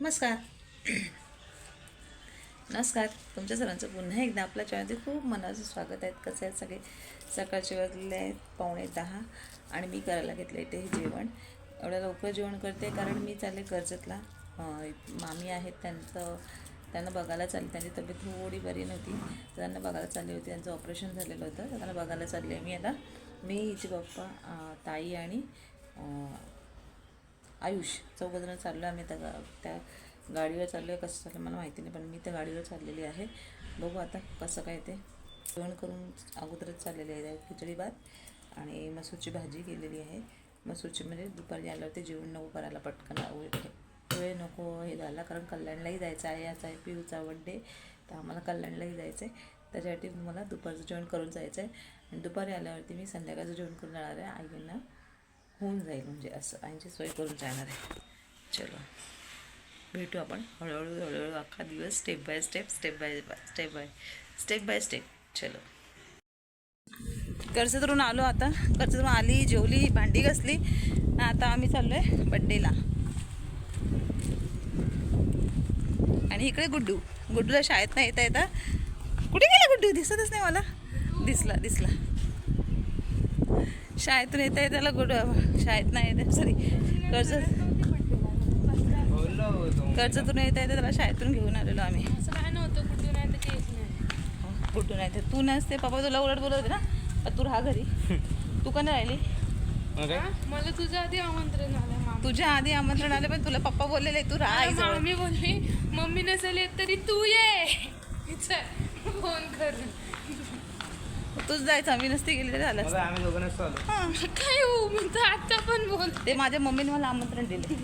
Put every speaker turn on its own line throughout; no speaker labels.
नमस्कार. नमस्कार. तुमच्या सर्वांचं पुन्हा एकदा आपल्या चॅनलमध्ये खूप मनाचं स्वागत आहे. कसे आहेत सगळे? सकाळचे वाजलेले आहेत पावणे दहा आणि मी करायला घेतलं इथे हे जेवण. एवढं लवकर जेवण करते कारण मी चालले कर्जतला. मामी आहेत त्यांचं त्यांना बघायला चालले. त्यांची तब्येत थोडी बरी नव्हती. त्यांना बघायला चालली होती. त्यांचं ऑपरेशन झालेलं होतं. त्यांना बघायला चालले आहे. मी आता मी हिचे पप्पा ताई आणि आयुष चौघजणं चाललो आम्ही त्या गा- त्या गाडीवर चाललो आहे कसं चाललं मला माहिती नाही पण मी त्या गाडीवर चाललेली आहे. बघू आता कसं काय ते. जेवण करून अगोदरच चाललेली आहे खिचडी भात आणि मसूरची भाजी केलेली आहे. मसूरची म्हणजे दुपारी आल्यावरती जेवण नको करायला पटकन वेळ नको हे झाला कारण कल्याणलाही जायचं आहे याचा आहे पिऊचा बड्डे तर आम्हाला कल्याणलाही जायचं आहे त्याच्यासाठी मला दुपारचं जेवण करून जायचं आहे आणि दुपारी आल्यावरती मी संध्याकाळचं जेवण करून जाणार आहे आईंना. होऊन जाईल म्हणजे असं. आईची सोय करून जाणार आहे. चलो. भेटू आपण हळूहळू हळूहळू अख्खा दिवस step by step step by step by step by step चलो. कर्जतरून आलो आता. कर्जतरून आली जेवली भांडी घासली. आता आम्ही चाललो आहे बड्डेला आणि इकडे गुड्डू. गुड्डूला शाळेत नाही येता येता. कुठे गेला गुड्डू? दिसतच नाही मला. दिसला दिसला. शाळेतून येता येता त्याला गुड शाळेत नाही येते. सॉरी कर्जत कर्जतून येता येता त्याला शाळेतून घेऊन आलेलो आम्ही.
असं काय नव्हतं कुठून आहे तर काहीच नाही
कुठून नाही तर तू नसते. पप्पा तुला उलट बोलत होते ना? तू राहा घरी? तू का नाही राहिली?
हा? मला तुझं आधी आमंत्रण आलं
तुझ्या आधी आमंत्रण आले पण तुला पप्पा बोललेले तू राहा
मामी बोलली मम्मी नसेल येत तरी तू ये. फोन कर
तूच जायचं मी नसती गेली तरी झालं असतं.
आम्ही दोघं नसतो आलो.
काय हो मी तर आता पण बोल.
ते माझ्या मम्मीने मला आमंत्रण दिले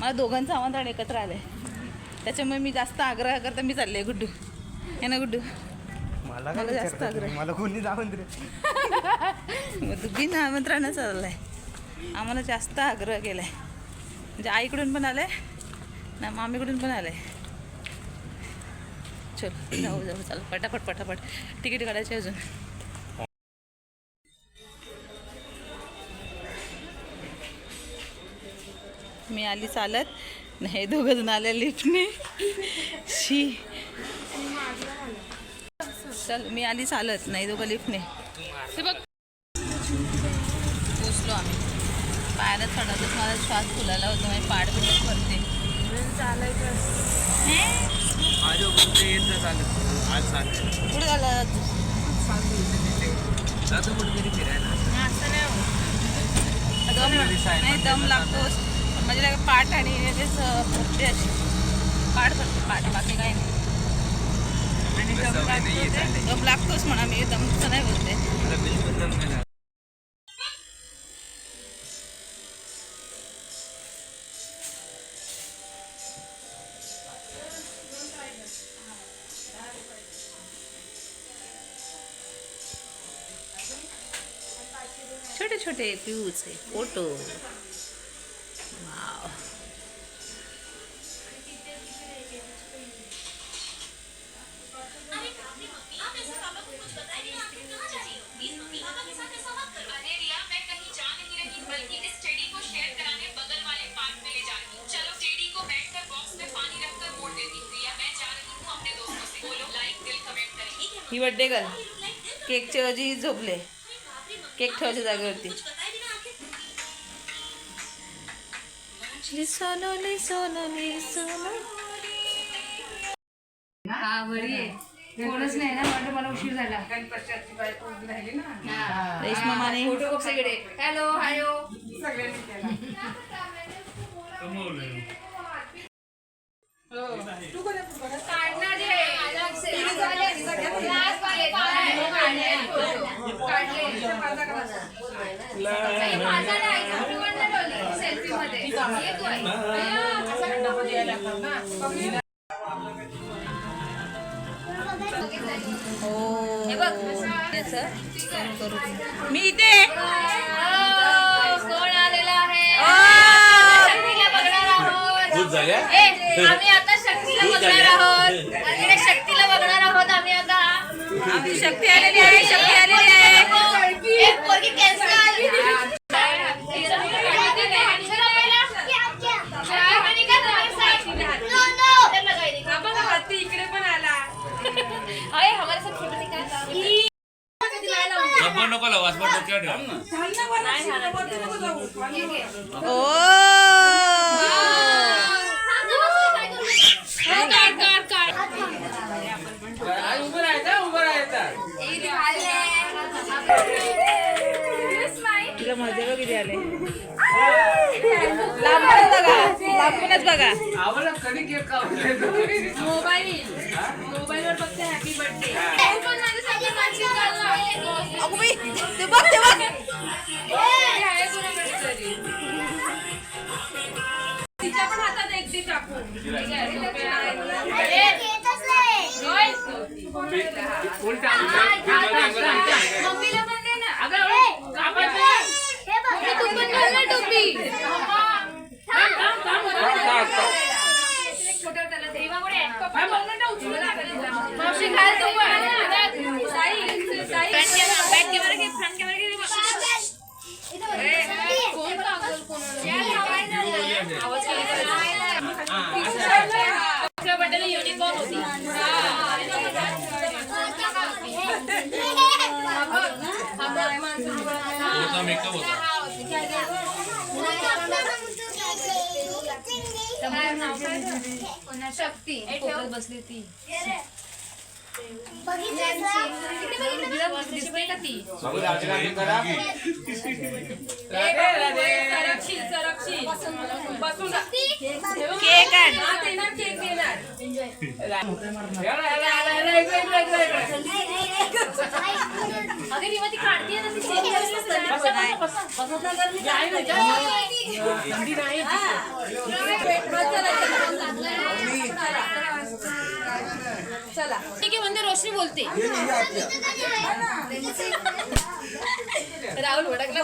मला दोघांचं आमंत्रण एकत्र आलंय. त्याच्यामुळे मी जास्त आग्रह करता मी चालले गुड्डू. हे ना गुड्डू?
मला
जास्त आग्रह.
मला कोणी जाऊन रे
मग तू बिन आमंत्रण चाललाय. आम्हाला जास्त आग्रह केलाय. म्हणजे आईकडून पण आलाय ना मामीकडून पण आलाय. चल जाऊ जाऊ चाल पटापट पटापट. तिकीट काढायची अजून. मी आली चालत. नाही दोघं जण आले लिफ्टने. शी. चल मी आली चालत नाही दोघं लिफ्टने.
बघ.
पोचलो आम्ही. पायाला चढवतच माझा श्वास फुलायला होता माझी पाठ बिट भरते कुठे झालं
होत.
दम नाही दम लागतोच. म्हणजे पाठ आणि भरते अशी. पाठ भरते पाठ बाकी काही नाही. आणि दम लागतो. दम लागतोच म्हणा मी दमचं नाही बोलते.
दम नाही लागत.
छोटे छोटे पिऊचे फोटो.
है ही
बड्डे गर्ल केकच्या ऐवजी झोपले. केक ठेवायच्या जागेवरती. सोनोली सोनोली सोनोली
हा बरी आहे. कोणच नाही ना म्हणून मला उशीर झाला.
रेश्मा माने
फोटो खूप सगळे. हॅलो हायो काढणार वाले. काढले फोटो. काढले. नाही, माझा नाही. everyone ने ठेवली selfie मध्ये. ये तू आई. अय्या, असा डबा द्यायला लागणार ना.
हो
हे बघ.
याचं करू करू मी इथे.
कोण आलेला आहे?
ओ!
शक्तीला बघणार आहोत. ए, आम्ही आता शक्तीला बघणार आहोत. शक्तीला बघणार आहोत आम्ही आता.
आमची शक्ती आलेली आहे शक्ती आलेली आहे.
एक पोरगी cancel. चला पहिला. चहा पाणी का तुम्ही साहेब?
काढ काढ काढ
उभं राहायचं उभं राहायचं
तिला मजा बघ किती आले लांबूनच बघा लांबूनच बघा
आम्हाला कधी केक कापले
मोबाईल मोबाईलवर बघते हॅपी बर्थडे
अगो बाई ते बघ ते बघ.
तिच्या पण हातात एक ती टाकू. मम्मीला पण दे ना मम्मी तू पण घाल ना टोपी पप्पा बघ ना त्या उचलून टाकलं. मावशी घाल तू पण. साई, साई. ए, कोण पागल कोण? आवाज केला बर्थडेला युनिकॉर्न होती शक्ती बसली ती.
केक आण
देणार केक देणार अगं रिवा ती काढतीये ना ती केक चला ठीक आहे म्हणजे रोशनी बोलते राहुल भडकला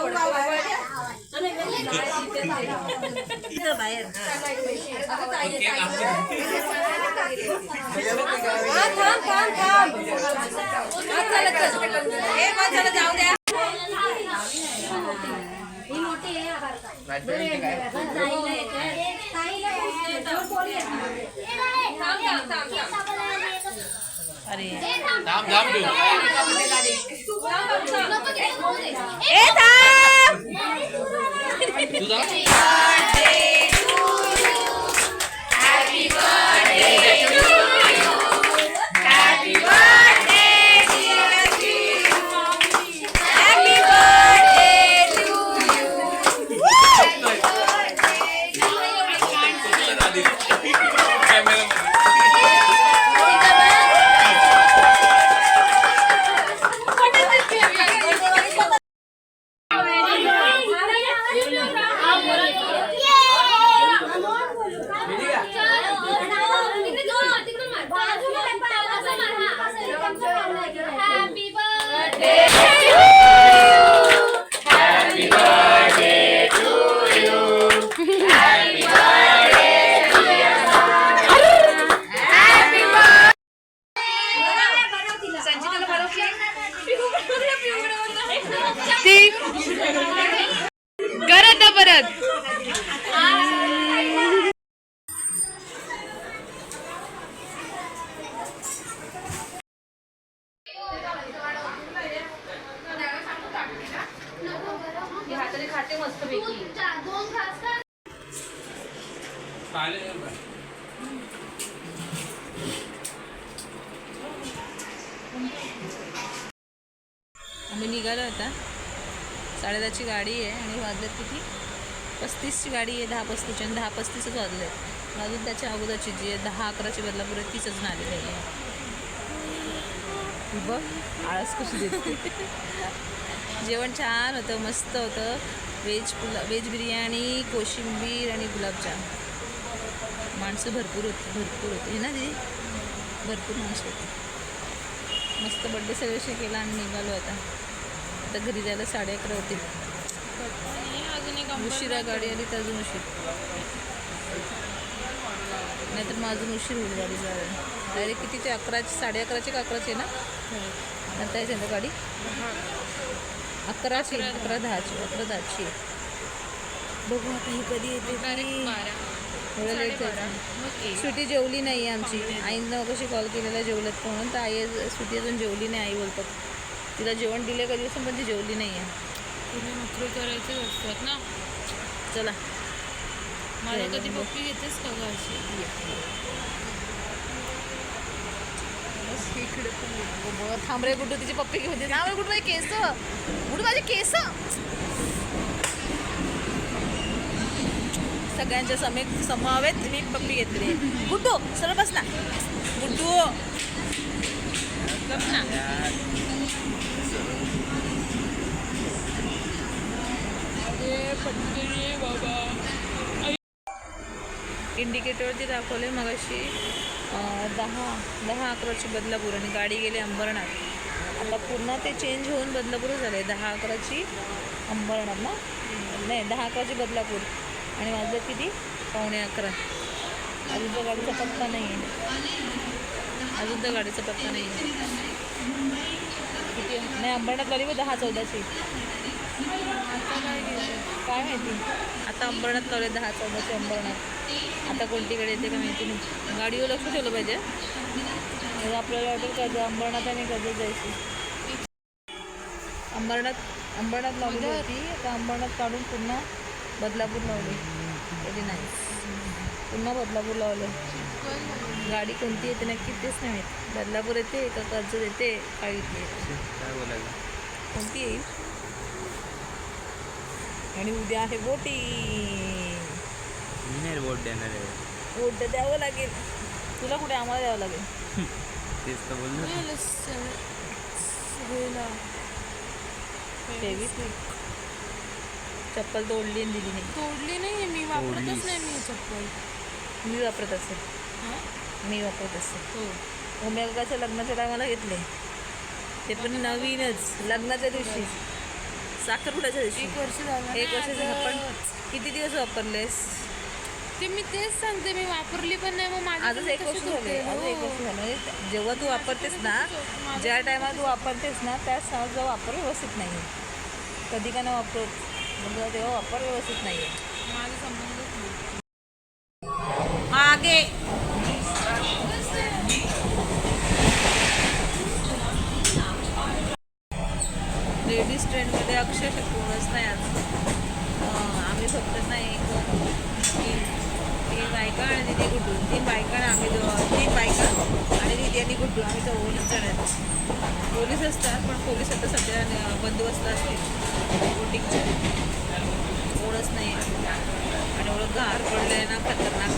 बाहेर। ए बस झालं, जाऊ द्या अरे ए
এ
ती करत परत. खाते मस्त पैकी
आम्ही निघालो साडेदहाची गाडी आहे आणि वाजल्यात किती? पस्तीसची गाडी आहे दहा पस्तीसची आणि दहा पस्तीसच वाजले अजून त्याच्या अगोदरची जी आहे दहा अकराची बदलापूर आहे तीच अजून आलेली आहे. बघ आळस कशी देते. जेवण छान होतं मस्त होतं. व्हेज पुला व्हेज बिर्याणी कोशिंबीर आणि गुलाबजाम. माणसं भरपूर होती भरपूर होती. हे ना दीदी? भरपूर माणसं होती. मस्त बड्डे सेलिब्रेशन केला आणि निघालो आता. आता घरी जायला साडे अकरा होते उशिरा गाडी आली तर अजून उशीर. नाहीतर मग अजून उशीर होईल गाडी जायला. डायरेक्ट किती ते अकराची साडे अकराची का अकराची आहे ना? आता आहे ना गाडी? अकराची अकरा दहाची अकरा दहाची. बघू आता ही कधी येते. एवढं लेट स्वीटी जेवली नाही आहे आमची. आईनं कशी कॉल केलेला जेवलत म्हणून. तर आई स्वीटी अजून जेवली नाही आई बोलतात. तिला जेवण दिलं कधी दिवस पण ती जेवली नाही आहे
तुला नोकरी करायचीच असतात ना.
चला.
मला कधी पप्पी घेतेस का ग अशी?
थांब रे गुड्डू तिची पप्पी घेऊन दे. रे गुड्डू माझे केस? गुड्डू माझे केस? सगळ्यांच्या समेत समवेत मी पप्पी घेतली गुड्डू सरळ बस ना. गुड्डू. गप ना. इंडिकेटरवरती दाखवले मग अशी दहा दहा अकराची बदलापूर आणि गाडी गेली अंबरनाथ. आता पुन्हा ते चेंज होऊन बदलापूरच झाले दहा अकराची अंबरनाथ ना? नाही दहा अकराची बदलापूर. आणि माझं किती? पावणे अकरा. अजून तर गाडीचा पत्ता नाही आहे अजून तर गाडीचा पत्ता नाही आहे किती? नाही अंबरनाथ गाडी मग दहा चौदाची. काय माहिती? आता अंबरनाथ लावले दहा चौदाचे अंबरनाथ. आता कोणती गाडी येते का माहिती नाही. गाडीवर लक्ष ठेवलं पाहिजे. आपल्याला ऑर्डर करायचं अंबरनाथ आणि कर्जत जायची? अंबरनाथ अंबरनाथ लावली होती. आता अंबरनाथ काढून पुन्हा बदलापूर लावली. कधी नाही पुन्हा बदलापूर लावलं. गाडी कोणती येते नक्की तेच नाही माहीत. बदलापूर येते का कर्जत येते काय येते
काय बोलायचं?
कोणती येईल? आणि उद्या आहे बोटी
मी नाही वोट देणार आहे.
तर द्यावं लागेल. तुला कुठे? आम्हाला द्यावं लागेल.
तेच तर बोल
तेवीस चप्पल तोडली आणि दिली नाही.
तोडली नाही मी वापरतच नाही मी चप्पल.
मी वापरत असेल.
हा?
मी वापरत असेल.
हो.
उमेगाच्या लग्नाच्या टायमाला घेतले. ते पण नवीनच. लग्नाच्या दिवशी. दिवशी
एक वर्ष झालं
एक
ना
वर्ष झालं पण. किती दिवस वापरलेस?
ते मी तेच सांगते मी वापरली पण नाही मग माझ्या
आजच एक वर्ष झाले आज एक वर्ष झालं. म्हणजे जेव्हा तू वापरतेस ना ज्या टायमात तू वापरतेस ना त्याच समजा वापर व्यवस्थित नाही कधी का नाही वापरत म्हणजे तेव्हा वापर व्यवस्थित नाही आहे
माझा संबंधच नाही
आगे लेडीज ट्रेनमध्ये अक्षरशः कोणच नाही आज अं, आम्ही फक्त नाही एक दोन तीन तीन बायका आणि दिदी गुड्डू तीन बायका आणि आम्ही दो- तीन बायका आणि दिदी आणि गुड्डू आम्ही तर ओलीस चढायचं पोलीस असतात पण पोलीस आता सध्या बंदोबस्त असते बोटिंगचे. ओळख नाही. आणि ओळख गार पडलं आहे ना खतरनाक.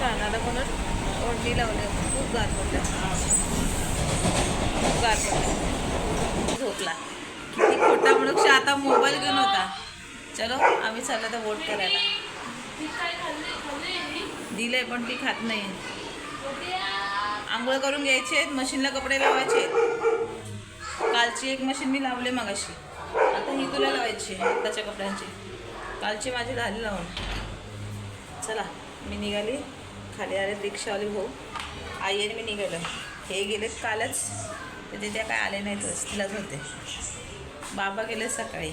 कानाला म्हणून ओढणी लावले. खूप गार पडलं खूप गार पडलं झोपला. किती खोटा म्हणून आता मोबाईल घेऊन होता. चलो आम्ही चाललं तर वोट करायला. दिलंय पण ती खात नाही. आंघोळ करून घ्यायचे आहेत मशीनला कपडे लावायचे कालची एक मशीन मी लावले मगाशी. आता ही तुला लावायची आहे कपड्यांची. कालची माझी झाली लावून. चला मी निघाली. खाली आले रिक्षावाली भाऊ. आई आणि मी निघालो. हे गेले कालच. तर त्या काय आले नाहीत तिलाच होते. बाबा गेले सकाळी.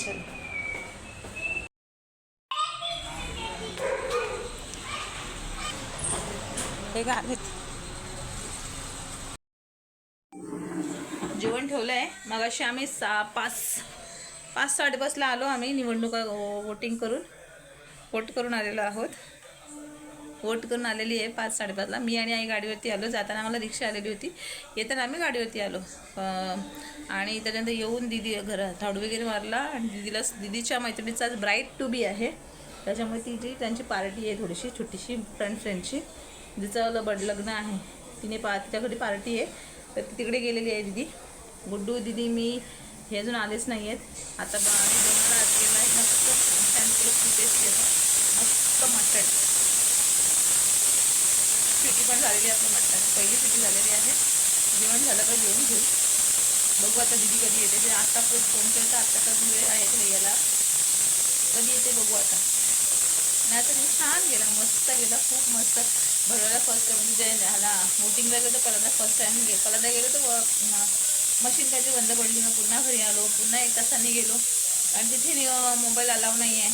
चल. हे घालेत जेवण ठेवलं आहे मग अशी आम्ही सा पाच पाच साडेपाचला आलो आम्ही निवडणुका वोटिंग करून. वोट करून आलेलो आहोत. वोट करून आलेली आहे पाच साडेपाचला. मी आणि आई गाडीवरती आलो. जाताना आम्हाला रिक्षा आलेली होती. येताना आम्ही गाडीवरती आलो. आणि त्याच्यानंतर येऊन दिदी घरात झाडू वगैरे मारला आणि दिदीला दिदीच्या मैत्रिणीचा आज ब्राईट टू बी आहे. त्याच्यामुळे ती जी त्यांची पार्टी आहे थोडीशी छोटीशी फ्रेंड फ्रेंडची जिचं बड लग्न आहे. तिने पा तिच्याकडे पार्टी आहे. तर ती तिकडे गेलेली आहे दिदी. गुड्डू दिदी मी हे अजून आलेच नाही आहेत. आता बाळाने आम्ही जेवणाला आज केला आहे. मस्त छान टेस्ट केलं. मस्त मटण पिठी पण झालेली आहे आपलं मटण पहिली पिठी झालेली आहे. जेवण झालं का जेवण घेऊ. बघू आता दिदी कधी येते. ते आत्ता पण फोन केला आत्ता कधी वेळ आहे का यायला. कधी येते बघू आता. नाही तर मी छान गेला मस्त गेला खूप मस्त. भरवला फर्स्ट टाइम म्हणजे ह्याला बोटिंगला गेलो तर पहिल्यांदा फर्स्ट टाइम गे पहिल्यांदा गेलो तर व- मशीन काहीतरी बंद पडली. मग पुन्हा घरी आलो. पुन्हा एक तासांनी गेलो. आणि तिथे मोबाईल अलाव नाही आहे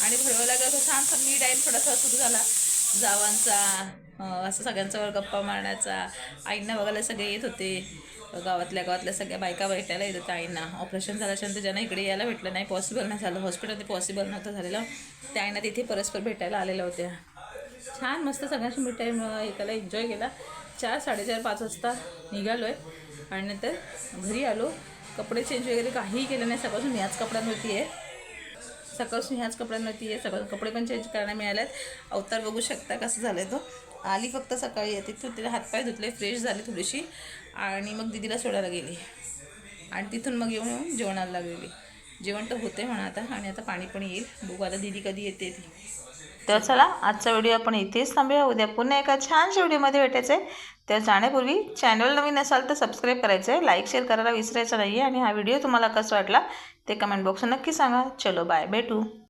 आणि भरवायला गेलो छान मी टाईम थोडासा सुरू झाला. जावांचा असं सगळ्यांच्यावर गप्पा मारण्याचा. आईंना बघायला सगळे येत होते. गावातल्या गावातल्या सगळ्या बायका भेटायला येत होत्या आईंना. ऑपरेशन झाल्याच्यानंतर ज्यांना इकडे यायला भेटलं नाही पॉसिबल नाही झालं. हॉस्पिटलमध्ये पॉसिबल नव्हतं झालेलं. त्या आईंना तिथे परस्पर भेटायला आलेल्या होत्या. छान मस्त सगळ्यांशी मी टाईम एकाला एन्जॉय केला. चार साडेचार पाच वाजता निघालो आहे आणि नंतर घरी आलो. कपडे चेंज वगैरे काहीही केलं नाही. सकाळपासून ह्याच कपड्यांवरती आहे. सकाळपासून ह्याच कपड्यांवरती आहे. सकाळ कपडे पण चेंज करायला मिळालेत अवतार बघू शकता कसं झालं आहे तो. आली फक्त सकाळी. येते तू तिला हातपाय धुतले. फ्रेश झाले थोडीशी. आणि मग दिदीला सोडायला गेली. आणि तिथून मग येऊन येऊन जेवणाला लागलेली जेवण तर होते म्हणा आता. आणि आता पाणी पण येईल. बघू आता दिदी कधी येते ती. तर चला आजचा व्हिडिओ आपण इथेच थांबूया. उद्या पुन्हा एका छानशा व्हिडिओमध्ये भेटायचं आहे तर जाण्यापूर्वी चॅनल नवीन असाल तर सबस्क्राईब करायचं आहे लाईक शेअर करायला विसरायचं नाही आहे आणि हा व्हिडिओ तुम्हाला कसा वाटला ते कमेंट बॉक्स नक्की सांगा. चलो बाय भेटू.